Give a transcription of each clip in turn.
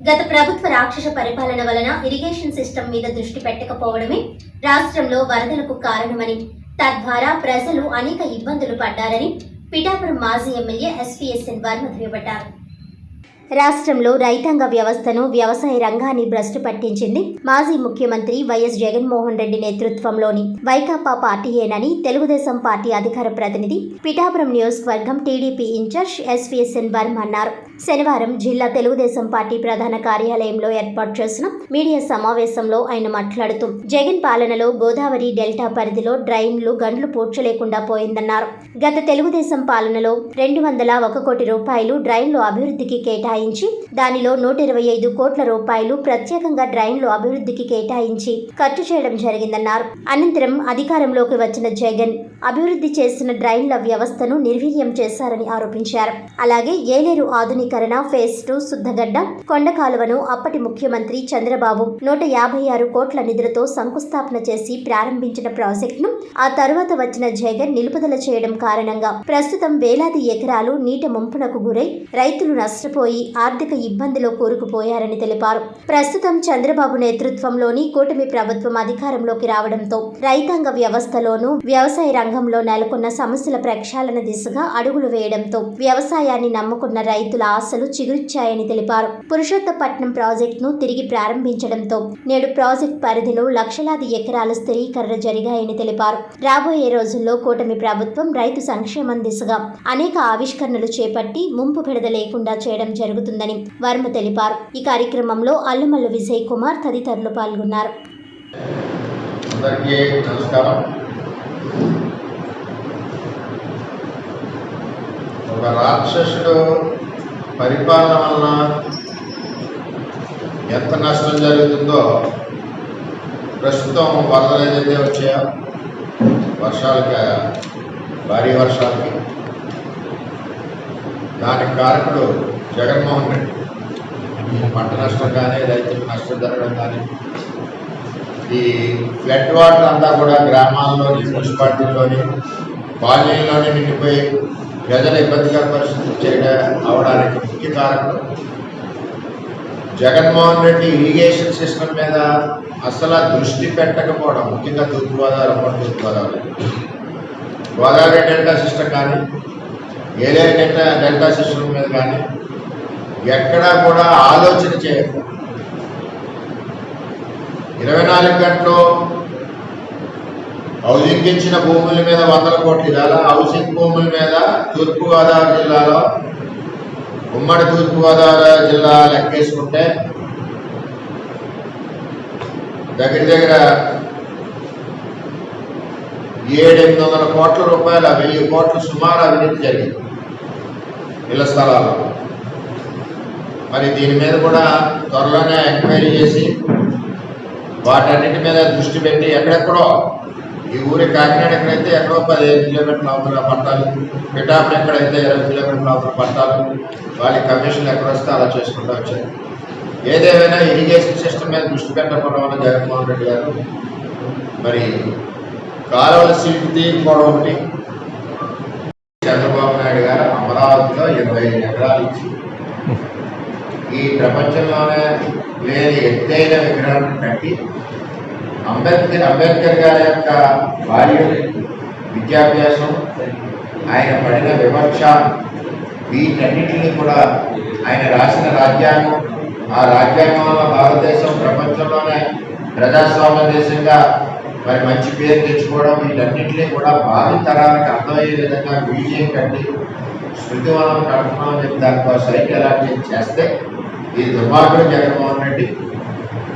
గత ప్రభుత్వ రాక్షస పరిపాలన వలన ఇరిగేషన్ సిస్టమ్ మీద దృష్టి పెట్టకపోవడమే రాష్ట్రంలో వరదలకు కారణమని తద్వారా ప్రజలు అనేక ఇబ్బందులు పడ్డారని పిఠాపురం మాజీ ఎమ్మెల్యే ఎస్పీఎస్ఎన్ వర్మ దుయ్యబట్టారు రాష్ట్రంలో రైతాంగ వ్యవస్థను వ్యవసాయ రంగాన్ని భ్రష్టు పట్టించింది మాజీ ముఖ్యమంత్రి వైఎస్ జగన్మోహన్ రెడ్డి నేతృత్వంలోని వైకాపా పార్టీయేనని తెలుగుదేశం పార్టీ అధికార ప్రతినిధి పిఠాపురం నియోజకవర్గం టీడీపీ ఇన్ఛార్జ్ ఎస్విఎస్ఎన్ వర్మ అన్నారు. శనివారం జిల్లా తెలుగుదేశం పార్టీ ప్రధాన కార్యాలయంలో ఏర్పాటు చేసిన మీడియా సమావేశంలో ఆయన మాట్లాడుతూ జగన్ పాలనలో గోదావరి డెల్టా పరిధిలో డ్రైన్లు గండ్లు పూడ్చలేకుండా పోయిందన్నారు. గత తెలుగుదేశం పాలనలో రెండు వందల ఒక కోటి రూపాయలు డ్రైన్లు అభివృద్ధికి కేటాయి కేటాయించి దానిలో నూట ఇరవై ఐదు కోట్ల రూపాయలు ప్రత్యేకంగా డ్రైన్లు అభివృద్ధికి కేటాయించి ఖర్చు చేయడం జరిగిందన్నారు. అనంతరం అధికారంలోకి వచ్చిన జగన్ అభివృద్ధి చేసిన డ్రైన్ల వ్యవస్థను నిర్వీర్యం చేశారని ఆరోపించారు. అలాగే ఏలేరు ఆధునీకరణ ఫేజ్ టూ శుద్ధగడ్డ కొండ కాలువను అప్పటి ముఖ్యమంత్రి చంద్రబాబు నూట యాభై ఆరు కోట్ల నిధులతో శంకుస్థాపన చేసి ప్రారంభించిన ప్రాజెక్టును ఆ తరువాత వచ్చిన జగన్ నిలుపుదల చేయడం కారణంగా ప్రస్తుతం వేలాది ఎకరాలు నీట ముంపునకు గురై రైతులు నష్టపోయి ఆర్థిక ఇబ్బందిలో కూరుకుపోయారని తెలిపారు. ప్రస్తుతం చంద్రబాబు నేతృత్వంలోని కూటమి ప్రభుత్వం అధికారంలోకి రావడంతో రైతాంగ వ్యవస్థలోనూ వ్యవసాయ రంగంలో నెలకొన్న సమస్యల ప్రక్షాళన దిశగా అడుగులు వేయడంతో వ్యవసాయాన్ని నమ్ముకున్న రైతుల ఆశలు చిగురిచ్చాయని తెలిపారు. పురుషోత్తపట్నం ప్రాజెక్టును తిరిగి ప్రారంభించడంతో నేడు ప్రాజెక్ట్ పరిధిలో లక్షలాది ఎకరాల స్థిరీకరణ జరిగాయని తెలిపారు. రాబోయే రోజుల్లో కూటమి ప్రభుత్వం రైతు సంక్షేమం దిశగా అనేక ఆవిష్కరణలు చేపట్టి ముంపు పెడద లేకుండా చేయడం జరుగుతుందని వర్మ తెలిపారు. ఈ కార్యక్రమంలో అల్లుమల్లు విజయ్ కుమార్ తదితరులు పాల్గొన్నారు. ఒక రాక్షసుడు పరిపాలన వలన ఎంత నష్టం జరుగుతుందో ప్రస్తుతం వరదలు ఏదైతే వచ్చాయో వర్షాలకి భారీ వర్షాలకి దానికి కారకుడు జగన్మోహన్ రెడ్డి. పంట నష్టం కానీ రైతులకు నష్టం జరగడం కానీ ఈ ఫ్లడ్ వాటర్ అంతా కూడా గ్రామాల్లోని మున్సిపాలిటీలోని కాలనీల్లోని నిండిపోయి ప్రజల ఇబ్బందికర పరిస్థితులు చేయడం అవడానికి ముఖ్య కారణం జగన్మోహన్ రెడ్డి ఇరిగేషన్ సిస్టమ్ మీద అసలు దృష్టి పెట్టకపోవడం ముఖ్యంగా తూర్పుగోదావరి అప్పటి తూర్పుగోదావరి గోదావరి డెల్టా సిస్టమ్ కానీ ఏలే డెల్టా డెల్టా సిస్టమ్ మీద కానీ ఎక్కడా కూడా ఆలోచన చేయకపోవడం ఇరవై నాలుగు గంటలు హౌసింగ్ ఇచ్చిన భూముల మీద వందల కోట్లు ఇవ్వాలి హౌసింగ్ భూముల మీద తూర్పుగోదావరి జిల్లాలో ఉమ్మడి తూర్పుగోదావరి జిల్లా లెక్కేసుకుంటే దగ్గర దగ్గర ఏడెనిమిది వందల కోట్ల రూపాయల వెయ్యి కోట్లు సుమారు అవినీతి జరిగింది. ఇళ్ళ స్థలాల్లో మరి దీని మీద కూడా త్వరలోనే ఎంక్వైరీ చేసి వాటన్నిటి మీద దృష్టి పెట్టి ఎక్కడెక్కడో ఈ ఊరి కాకినాడ ఎక్కడైతే ఎక్కడో పదిహేను కిలోమీటర్ల అవతల పట్టాలి పిఠాపురం ఎక్కడైతే ఇరవై కిలోమీటర్ల అవతల పట్టాలి వాళ్ళ కమిషన్లు ఎక్కడొస్తే అలా చేసుకుంటూ వచ్చారు. ఏదేమైనా ఇరిగేషన్ సిస్టమ్ మీద దృష్టి పెట్టకుండా ఉన్న జగన్మోహన్ రెడ్డి గారు మరి కాలువల సీటు తీయకపోవడం చంద్రబాబు నాయుడు గారు అమరావతిలో ఇరవై ఐదు ఎకరాలు ఇచ్చి ఈ ప్రపంచంలోనే లేని ఎత్తైన విగ్రహాన్ని కట్టి అంబేద్కర్ అంబేద్కర్ గారి యొక్క బాల్యం విద్యాభ్యాసం ఆయన పడిన వివక్ష వీటన్నిటిని కూడా ఆయన రాసిన రాజ్యాంగం ఆ రాజ్యాంగం వల్ల భారతదేశం ప్రపంచంలోనే ప్రజాస్వామ్య దేశంగా మరి మంచి పేరు తెచ్చుకోవడం వీటన్నింటినీ కూడా భావి తరానికి అర్థమయ్యే విధంగా మ్యూజియం కట్టి స్మృతివనం కడుతున్నామని చెప్పి దానికి సైట్ అలాంటి చేస్తే ఈ దుర్మార్గుడు జగన్మోహన్ రెడ్డి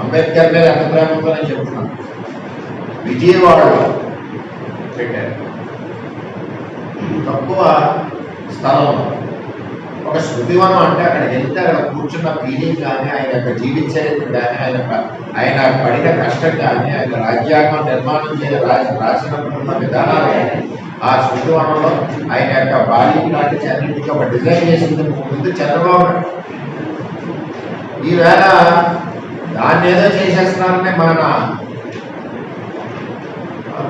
అంబేద్కర్ మీద ఎంత ప్రేమతో నేను చెప్తున్నాను. విజయవాడలో పెట్టారు. తక్కువ స్థలం ఒక శృతివనం అంటే అక్కడ వెళ్తే అక్కడ కూర్చున్న ఫీలింగ్ కానీ ఆయన యొక్క జీవిత చరిత్ర కానీ ఆయన ఆయన పడిన కష్టం కానీ ఆయన రాజ్యాంగం నిర్మాణం చేయ రాసి విధానాలు కానీ ఆ శృతివనంలో ఆయన యొక్క బాల్యం లాంటి చరిత్రకి ఒక డిజైన్ చేసింది ముందు చంద్రబాబు ఈవేళ దాన్ని ఏదో చేసేస్తున్నారని మన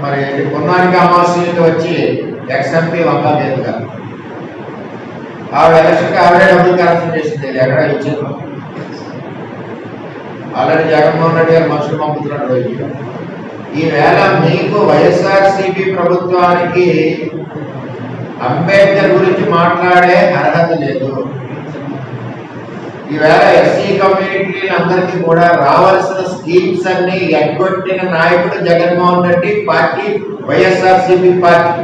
మరి పొన్నానికి అమావాస్యకి వచ్చి ఎక్స్ఎంపీ వంద లేదు కదా ఆవిడ ఎలక్షన్కి ఆవిడే డబ్బులు కరెక్షన్ చేసింది. ఎక్కడ ఇచ్చారు ఆల్రెడీ జగన్మోహన్ రెడ్డి గారు మనుషులు పంపుతున్నాడు ఈవేళ మీకు వైఎస్ఆర్సీపీ ప్రభుత్వానికి అంబేద్కర్ గురించి మాట్లాడే అర్హత లేదు. ఈవేళ ఎస్సీ కమ్యూనిటీలందరికీ కూడా రావాల్సిన స్కీమ్స్ అన్ని ఎగ్గొట్టిన నాయకుడు Jaganmohan Reddy party YSRCP party.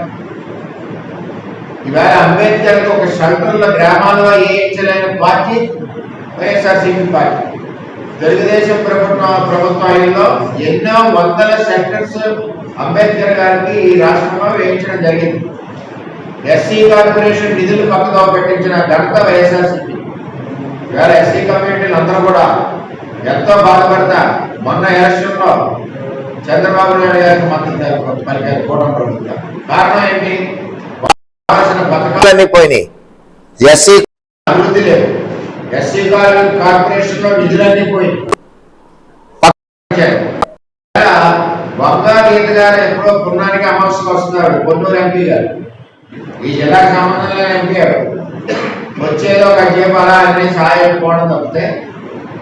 ఈవేళ అంబేద్కర్ ఒక షెల్టర్ల గ్రామాల్లో వేయించలేని పార్టీ వైఎస్ఆర్సీపీ పార్టీ. తెలుగుదేశం ప్రభుత్వం ప్రభుత్వాలలో ఎన్నో వందల సెంటర్స్ అంబేద్కర్ గారికి ఈ రాష్ట్రంలో వేయించడం జరిగింది. ఎస్సీ కార్పొరేషన్ నిధులు పక్కగా పెట్టించిన ఘనత వైఎస్ఆర్సీపీ. ఇవాళ ఎస్సీ కమ్యూనిటీలు అందరూ కూడా ఎంతో బాధపడతా మొన్న ఎలక్షన్లో చంద్రబాబు నాయుడు గారికి మద్దతు పలికారు కూటమి ప్రభుత్వం. కారణం ఏంటి వంగా గీత గారు ఎప్పుడో వస్తున్నారు పొన్నూరు ఎంపీ గారు. ఈ జిల్లాకు సంబంధం లేని ఎంపీ గారు. వచ్చేదో ఒక జీపాలా అన్ని సహాయం పోవడం తప్పితే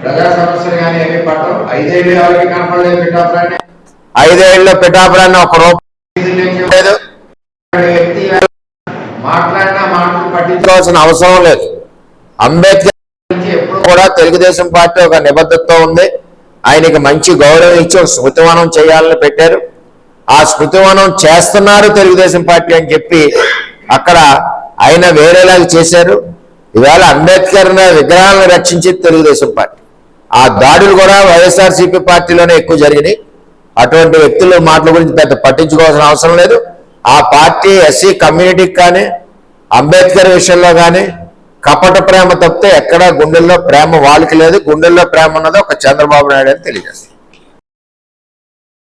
ప్రజా సమస్యలు కానీ ఏమీ పట్టవు. ఐదేళ్ళు ఎవరికి కనపడలేదు పిఠాపురాన్ని. ఐదేళ్ళలో పిఠాపురాన్ని ఒక రూపాయి లేదు. పట్టించుకోవాల్సిన అవసరం లేదు. అంబేద్కర్ కూడా తెలుగుదేశం పార్టీ ఒక నిబద్ధతతో ఉంది. ఆయనకి మంచి గౌరవం ఇచ్చి ఒక స్మృతివనం చేయాలని పెట్టారు. ఆ స్మృతివనం చేస్తున్నారు తెలుగుదేశం పార్టీ అని చెప్పి అక్కడ ఆయన వేరేలాగా చేశారు. ఇవాళ అంబేద్కర్ విగ్రహాలను రక్షించి తెలుగుదేశం పార్టీ. ఆ దాడులు కూడా వైఎస్ఆర్సీపీ పార్టీలోనే ఎక్కువ జరిగినాయి. అటువంటి వ్యక్తుల మాటల గురించి పెద్ద పట్టించుకోవాల్సిన అవసరం లేదు. ఆ పార్టీ ఎస్సీ కమ్యూనిటీకి కానీ అంబేద్కర్ విషయంలో కానీ కపట ప్రేమ తప్పితే ఎక్కడా గుండెల్లో ప్రేమ వాళ్ళకి లేదు. గుండెల్లో ప్రేమ ఉన్నది ఒక చంద్రబాబు నాయుడు అని తెలియజేస్తుంది